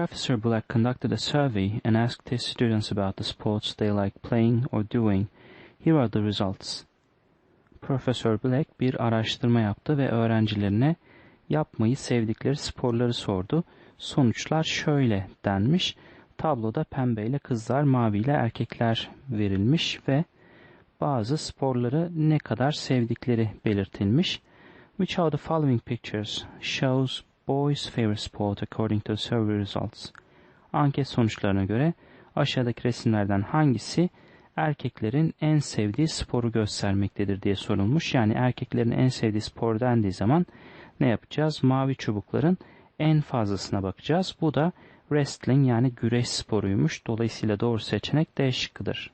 Professor Black conducted a survey and asked his students about the sports they like playing or doing. Here are the results. Profesör Black bir araştırma yaptı ve öğrencilerine yapmayı sevdikleri sporları sordu. Sonuçlar şöyle denmiş. Tabloda pembeyle kızlar, maviyle erkekler verilmiş ve bazı sporları ne kadar sevdikleri belirtilmiş. Which of the following pictures shows boys' favorite sport according to survey results? Anket sonuçlarına göre aşağıdaki resimlerden hangisi erkeklerin en sevdiği sporu göstermektedir diye sorulmuş. Yani erkeklerin en sevdiği spor dendiği zaman ne yapacağız? Mavi çubukların en fazlasına bakacağız. Bu da wrestling yani güreş sporuymuş. Dolayısıyla doğru seçenek D şıkkıdır.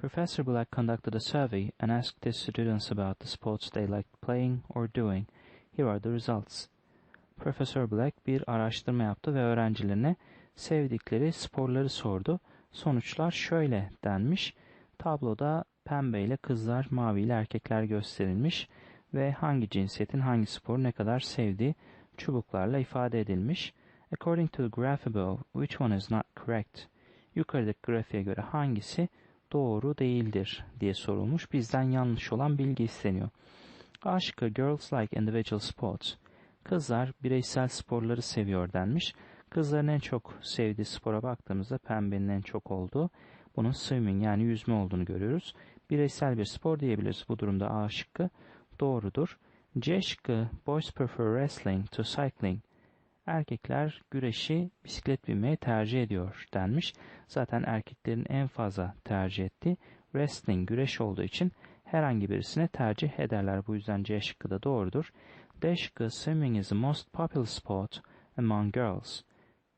Professor Black conducted a survey and asked his students about the sports they liked playing or doing. Here are the results. Profesör Black bir araştırma yaptı ve öğrencilerine sevdikleri sporları sordu. Sonuçlar şöyle denmiş. Tabloda pembe ile kızlar, mavi ile erkekler gösterilmiş ve hangi cinsiyetin hangi sporu ne kadar sevdiği çubuklarla ifade edilmiş. According to the graph above, which one is not correct? Yukarıdaki grafiğe göre hangisi doğru değildir diye sorulmuş. Bizden yanlış olan bilgi isteniyor. A şıkkı girls like individual sports. Kızlar bireysel sporları seviyor denmiş. Kızların en çok sevdiği spora baktığımızda pembenin en çok olduğu, bunun swimming yani yüzme olduğunu görüyoruz. Bireysel bir spor diyebiliriz. Bu durumda A şıkkı doğrudur. C şıkkı boys prefer wrestling to cycling. Erkekler güreşi bisiklet binmeyi tercih ediyor denmiş. Zaten erkeklerin en fazla tercih ettiği wrestling güreş olduğu için herhangi birisine tercih ederler. Bu yüzden C şıkkı da doğrudur. D şıkkı swimming is the most popular sport among girls.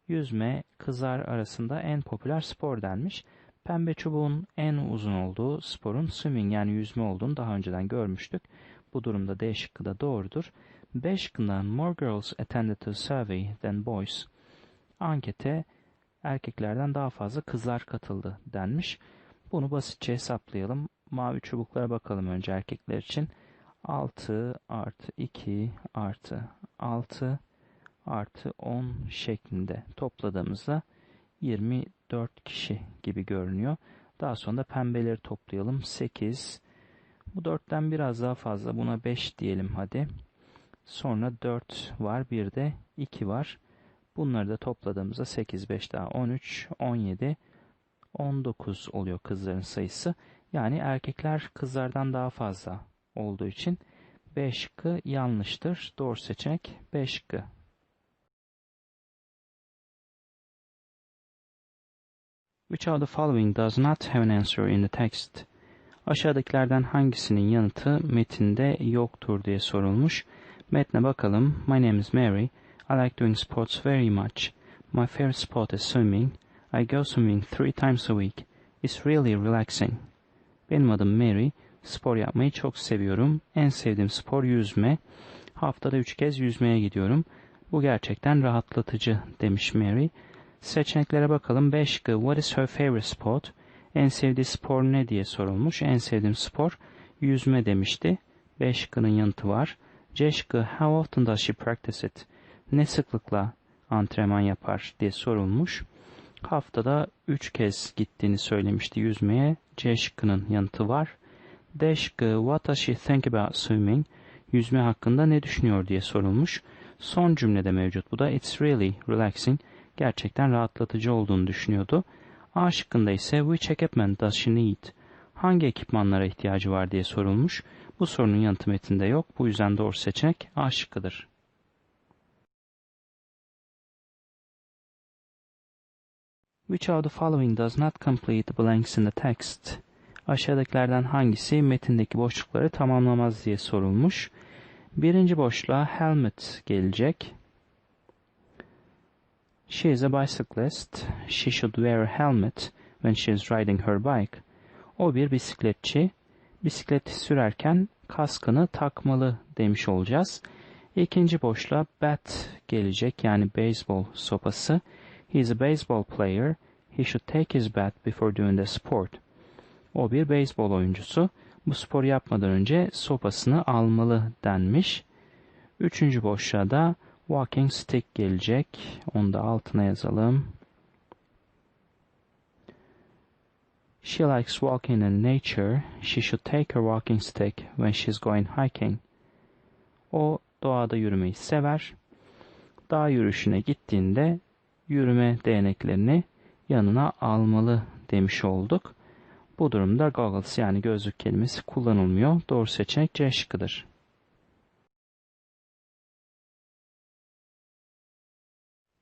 Yüzme kızlar arasında en popüler spor denmiş. Pembe çubuğun en uzun olduğu sporun swimming yani yüzme olduğunu daha önceden görmüştük. Bu durumda D şıkkı da doğrudur. B şıkkından more girls attended the survey than boys. Ankete erkeklerden daha fazla kızlar katıldı denmiş. Bunu basitçe hesaplayalım. Mavi çubuklara bakalım önce erkekler için. 6 artı 2 artı 6 artı 10 şeklinde topladığımızda 24 kişi gibi görünüyor. Daha sonra da pembeleri toplayalım. 8. Bu 4'ten biraz daha fazla. Buna 5 diyelim hadi. Sonra 4 var. Bir de 2 var. Bunları da topladığımızda 8, 5 daha 13, 17, 19 oluyor kızların sayısı. Yani erkekler kızlardan daha fazla olduğu için B şıkkı yanlıştır. Doğru seçenek B şıkkı. Which of the following does not have an answer in the text? Aşağıdakilerden hangisinin yanıtı metinde yoktur diye sorulmuş. Metne bakalım. My name is Mary. I like doing sports very much. My favorite sport is swimming. I go swimming three times a week. It's really relaxing. Benim adım Mary. Spor yapmayı çok seviyorum. En sevdiğim spor yüzme. Haftada üç kez yüzmeye gidiyorum. Bu gerçekten rahatlatıcı demiş Mary. Seçeneklere bakalım. 5 What is her favorite sport? En sevdiği spor ne diye sorulmuş. En sevdiğim spor yüzme demişti. 5 şıkkının yanıtı var. C şıkkı How often does she practice it? Ne sıklıkla antrenman yapar diye sorulmuş. Haftada 3 kez gittiğini söylemişti yüzmeye. C yanıtı var. D What does she think about swimming? Yüzme hakkında ne düşünüyor diye sorulmuş. Son cümlede mevcut bu da. It's really relaxing. Gerçekten rahatlatıcı olduğunu düşünüyordu. A şıkkında ise Which equipment does she need? Hangi ekipmanlara ihtiyacı var diye sorulmuş. Bu sorunun yanıtı metinde yok. Bu yüzden doğru seçenek A şıkkıdır. Which of the following does not complete the blanks in the text? Aşağıdakilerden hangisi metindeki boşlukları tamamlamaz diye sorulmuş. Birinci boşluğa helmet gelecek. She is a bicyclist. She should wear a helmet when she is riding her bike. O bir bisikletçi. Bisikleti sürerken kaskını takmalı demiş olacağız. İkinci boşluğa bat gelecek yani beyzbol sopası. He is a baseball player. He should take his bat before doing the sport. O bir beyzbol oyuncusu. Bu spor yapmadan önce sopasını almalı denmiş. Üçüncü boşluğa da walking stick gelecek. Onu da altına yazalım. She likes walking in nature. She should take her walking stick when she's going hiking. O doğada yürümeyi sever. Dağ yürüyüşüne gittiğinde yürüme değneklerini yanına almalı demiş olduk. Bu durumda goggles yani gözlük kelimesi kullanılmıyor. Doğru seçenek C şıkkıdır.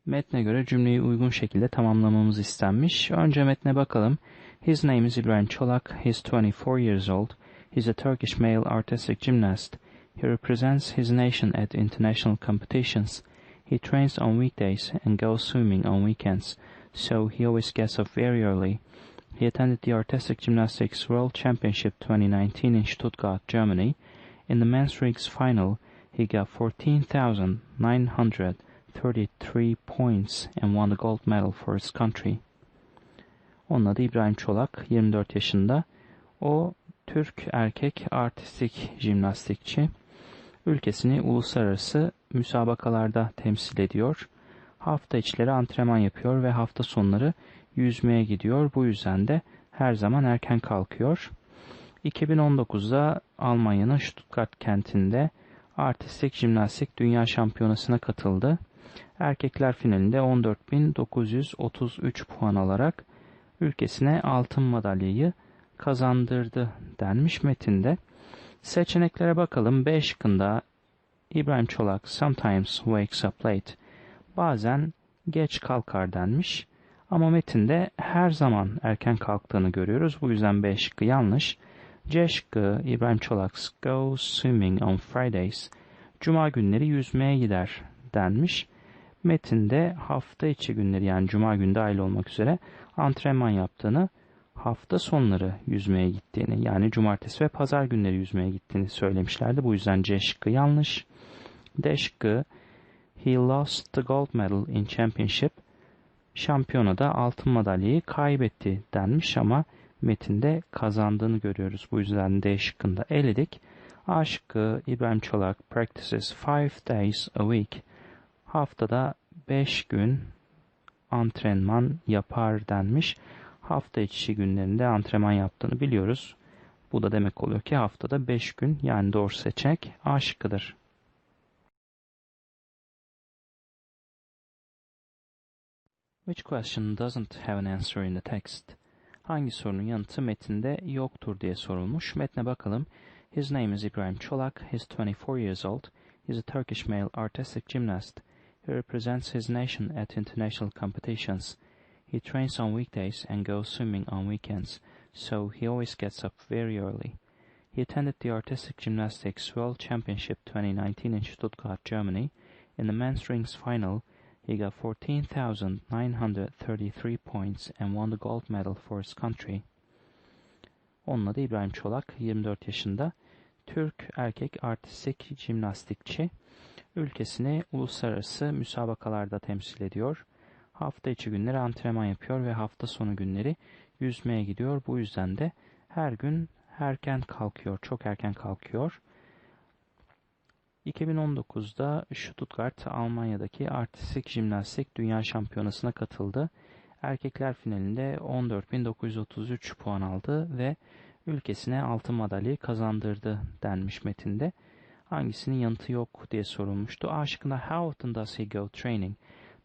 Metne göre cümleyi uygun şekilde tamamlamamız istenmiş. Önce metne bakalım. His name is İbrahim Çolak. He's 24 years old. He's a Turkish male artistic gymnast. He represents his nation at international competitions. He trains on weekdays and goes swimming on weekends, so he always gets up very early. He attended the Artistic Gymnastics World Championship 2019 in Stuttgart, Germany. In the men's rigs final, he got 14,933 points and won the gold medal for his country. Onun adı İbrahim Çolak, 24 yaşında. O Türk erkek artistik jimnastikçi. Ülkesini uluslararası müsabakalarda temsil ediyor. Hafta içleri antrenman yapıyor ve hafta sonları yüzmeye gidiyor. Bu yüzden de her zaman erken kalkıyor. 2019'da Almanya'nın Stuttgart kentinde artistik jimnastik dünya şampiyonasına katıldı. Erkekler finalinde 14.933 puan alarak ülkesine altın madalyayı kazandırdı denmiş metinde. Seçeneklere bakalım. B şıkkında İbrahim Çolak sometimes wakes up late. Bazen geç kalkar denmiş. Ama metinde her zaman erken kalktığını görüyoruz. Bu yüzden B şıkkı yanlış. C şıkkı İbrahim Çolak goes swimming on Fridays. Cuma günleri yüzmeye gider denmiş. Metinde hafta içi günleri yani cuma günü dahil olmak üzere antrenman yaptığını, hafta sonları yüzmeye gittiğini yani cumartesi ve pazar günleri yüzmeye gittiğini söylemişlerdi. Bu yüzden C şıkkı yanlış. D şıkkı He lost the gold medal in championship. Şampiyonada altın madalyayı kaybetti denmiş ama metinde kazandığını görüyoruz. Bu yüzden D şıkkında eledik. A şıkkı İbrahim Çolak practices five days a week. Haftada 5 gün antrenman yapar denmiş. Hafta içi günlerinde antrenman yaptığını biliyoruz. Bu da demek oluyor ki haftada 5 gün yani doğru seçenek A şıkkıdır. Which question doesn't have an answer in the text? Hangi sorunun yanıtı metinde yoktur diye sorulmuş. Metne bakalım. His name is Ibrahim Çolak. He's 24 years old. He's a Turkish male artistic gymnast. He represents his nation at international competitions. He trains on weekdays and goes swimming on weekends, so he always gets up very early. He attended the Artistic Gymnastics World Championship 2019 in Stuttgart, Germany. In the men's rings final, he got 14,933 points and won the gold medal for his country. Onun adı İbrahim Çolak, 24 yaşında. Türk erkek artistik jimnastikçi. Ülkesini uluslararası müsabakalarda temsil ediyor. Hafta içi günleri antrenman yapıyor ve hafta sonu günleri yüzmeye gidiyor. Bu yüzden de her gün erken kalkıyor, çok erken kalkıyor. 2019'da Stuttgart, Almanya'daki artistik jimnastik dünya şampiyonasına katıldı. Erkekler finalinde 14.933 puan aldı ve ülkesine altın madalyayı kazandırdı denmiş metinde. Hangisinin yanıtı yok diye sorulmuştu. A şıkkında how often does he go training?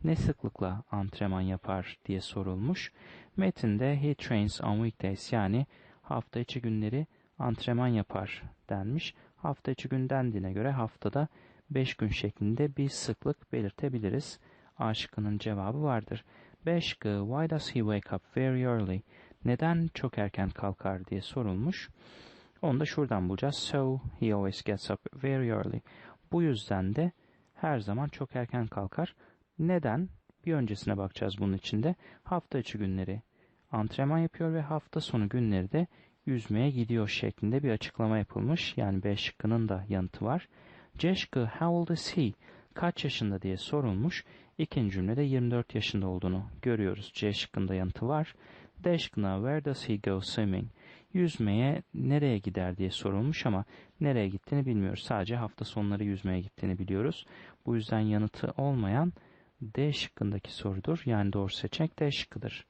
Ne sıklıkla antrenman yapar diye sorulmuş. Metinde he trains on weekdays yani hafta içi günleri antrenman yapar denmiş. Hafta içi gün dendiğine göre haftada 5 gün şeklinde bir sıklık belirtebiliriz. A şıkkının cevabı vardır. B şıkkı Why does he wake up very early? Neden çok erken kalkar diye sorulmuş. Onu da şuradan bulacağız. So he always gets up very early. Bu yüzden de her zaman çok erken kalkar. Neden? Bir öncesine bakacağız bunun içinde. Hafta içi günleri antrenman yapıyor ve hafta sonu günleri de yüzmeye gidiyor şeklinde bir açıklama yapılmış. Yani B şıkkının da yanıtı var. C şıkkı how old is he? Kaç yaşında diye sorulmuş. İkinci cümlede 24 yaşında olduğunu görüyoruz. C şıkkında yanıtı var. D şıkkına where does he go swimming? Yüzmeye nereye gider diye sorulmuş ama nereye gittiğini bilmiyoruz. Sadece hafta sonları yüzmeye gittiğini biliyoruz. Bu yüzden yanıtı olmayan D şıkkındaki sorudur. Yani doğru seçenek D şıkkıdır.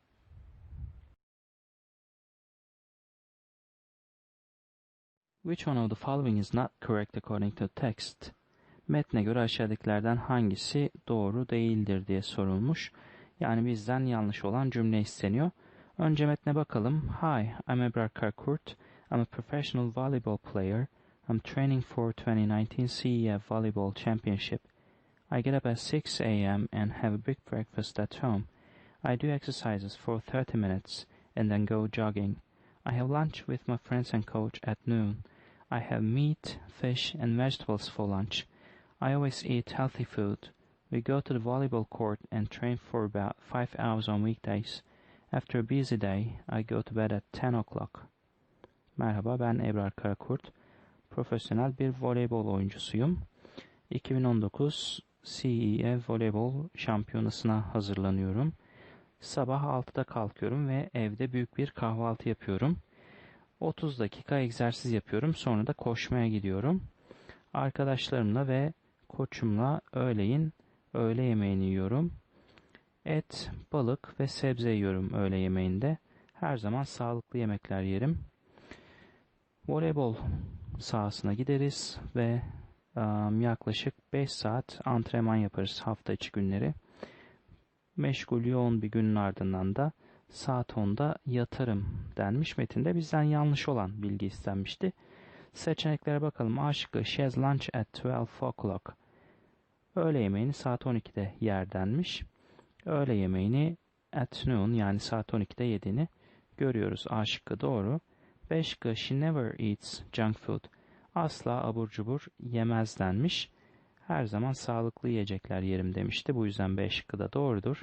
Which one of the following is not correct according to text? Metne göre aşağıdakilerden hangisi doğru değildir diye sorulmuş. Yani bizden yanlış olan cümle isteniyor. Önce metne bakalım. Hi, I'm Ebrar Karkurt. I'm a professional volleyball player. I'm training for 2019 CEF Volleyball Championship. I get up at 6 a.m. and have a big breakfast at home. I do exercises for 30 minutes and then go jogging. I have lunch with my friends and coach at noon. I have meat, fish, and vegetables for lunch. I always eat healthy food. We go to the volleyball court and train for about 5 hours on weekdays. After a busy day, I go to bed at 10 o'clock. Merhaba ben Ebrar Karakurt. Profesyonel bir voleybol oyuncusuyum. 2019 CEE Voleybol Şampiyonası'na hazırlanıyorum. Sabah 6'da kalkıyorum ve evde büyük bir kahvaltı yapıyorum. 30 dakika egzersiz yapıyorum. Sonra da koşmaya gidiyorum. Arkadaşlarımla ve koçumla öğleyin öğle yemeğini yiyorum. Et, balık ve sebze yiyorum öğle yemeğinde. Her zaman sağlıklı yemekler yerim. Voleybol sahasına gideriz ve um, yaklaşık 5 saat antrenman yaparız hafta içi günleri. Meşgul yoğun bir günün ardından da saat 10'da yatarım denmiş metinde. Bizden yanlış olan bilgi istenmişti. Seçeneklere bakalım. A şıkkı She has lunch at 12 o'clock. Öğle yemeğini saat 12'de yer denmiş. Öğle yemeğini at noon yani saat 12'de yediğini görüyoruz. A şıkkı doğru. B şıkkı She never eats junk food. Asla abur cubur yemez denmiş. Her zaman sağlıklı yiyecekler yerim demişti. Bu yüzden B şıkkı da doğrudur.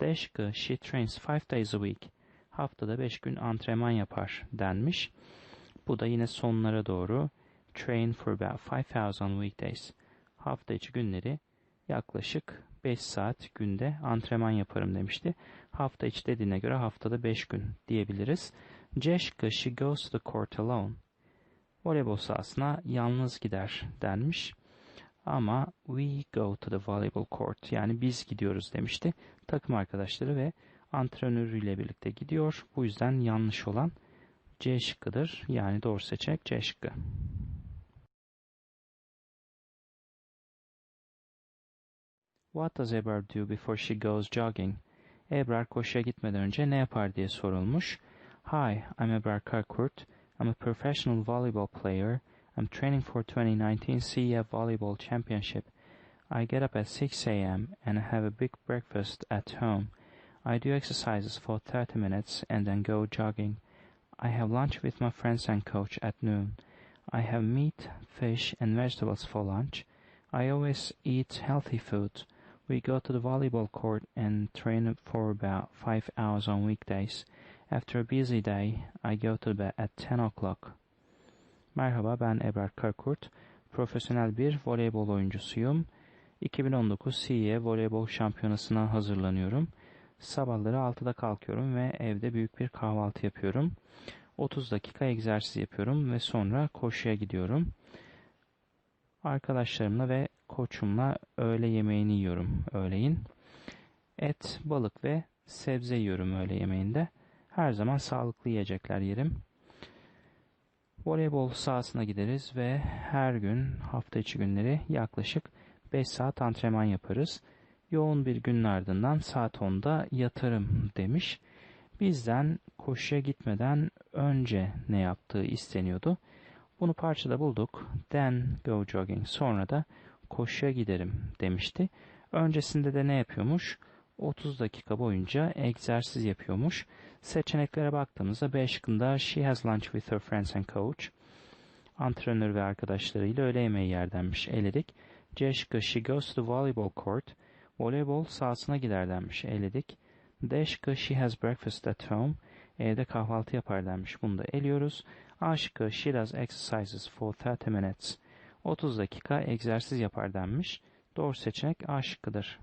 D şıkkı She trains five days a week. Haftada 5 gün antrenman yapar denmiş. Bu da yine sonlara doğru. Train for about 5 hours on weekdays. Hafta içi günleri yaklaşık 5 saat günde antrenman yaparım demişti. Hafta içi dediğine göre haftada 5 gün diyebiliriz. C şıkkı She goes to the court alone. Voleybol sahasına yalnız gider denmiş. Ama we go to the volleyball court yani biz gidiyoruz demişti. Takım arkadaşları ve antrenörüyle birlikte gidiyor. Bu yüzden yanlış olan C şıkkıdır. Yani doğru seçenek C şıkkı. What does Ebrar do before she goes jogging? Ebrar koşuya gitmeden önce ne yapar diye sorulmuş. Hi, I'm Ebrar Karkurt. I'm a professional volleyball player. I'm training for 2019 CEF Volleyball Championship. I get up at 6 a.m. and I have a big breakfast at home. I do exercises for 30 minutes and then go jogging. I have lunch with my friends and coach at noon. I have meat, fish, and vegetables for lunch. I always eat healthy food. We go to the volleyball court and train for about five hours on weekdays. After a busy day, I go to bed at 10 o'clock. Merhaba ben Ebrar Karkurt. Profesyonel bir voleybol oyuncusuyum. 2019 CİE Voleybol Şampiyonası'na hazırlanıyorum. Sabahları 6'da kalkıyorum ve evde büyük bir kahvaltı yapıyorum. 30 dakika egzersiz yapıyorum ve sonra koşuya gidiyorum. Arkadaşlarımla ve koçumla öğle yemeğini yiyorum öğleyin. Et, balık ve sebze yiyorum öğle yemeğinde. Her zaman sağlıklı yiyecekler yerim. Voleybol sahasına gideriz ve her gün hafta içi günleri yaklaşık 5 saat antrenman yaparız. Yoğun bir günün ardından saat 10'da yatarım demiş. Bizden koşuya gitmeden önce ne yaptığı isteniyordu. Bunu parçada bulduk. Then go jogging. Sonra da koşuya giderim demişti. Öncesinde de ne yapıyormuş? 30 dakika boyunca egzersiz yapıyormuş. Seçeneklere baktığımızda B şıkkında she has lunch with her friends and coach. Antrenör ve arkadaşlarıyla öğle yemeği yerdenmiş eledik. C she goes to the volleyball court. Voleybol sahasına gider denmiş eledik. D she has breakfast at home. Evde kahvaltı yapar denmiş. Bunu da eliyoruz. A şıkkı she exercises for 30 minutes. 30 dakika egzersiz yapar denmiş. Doğru seçenek A şıkkıdır.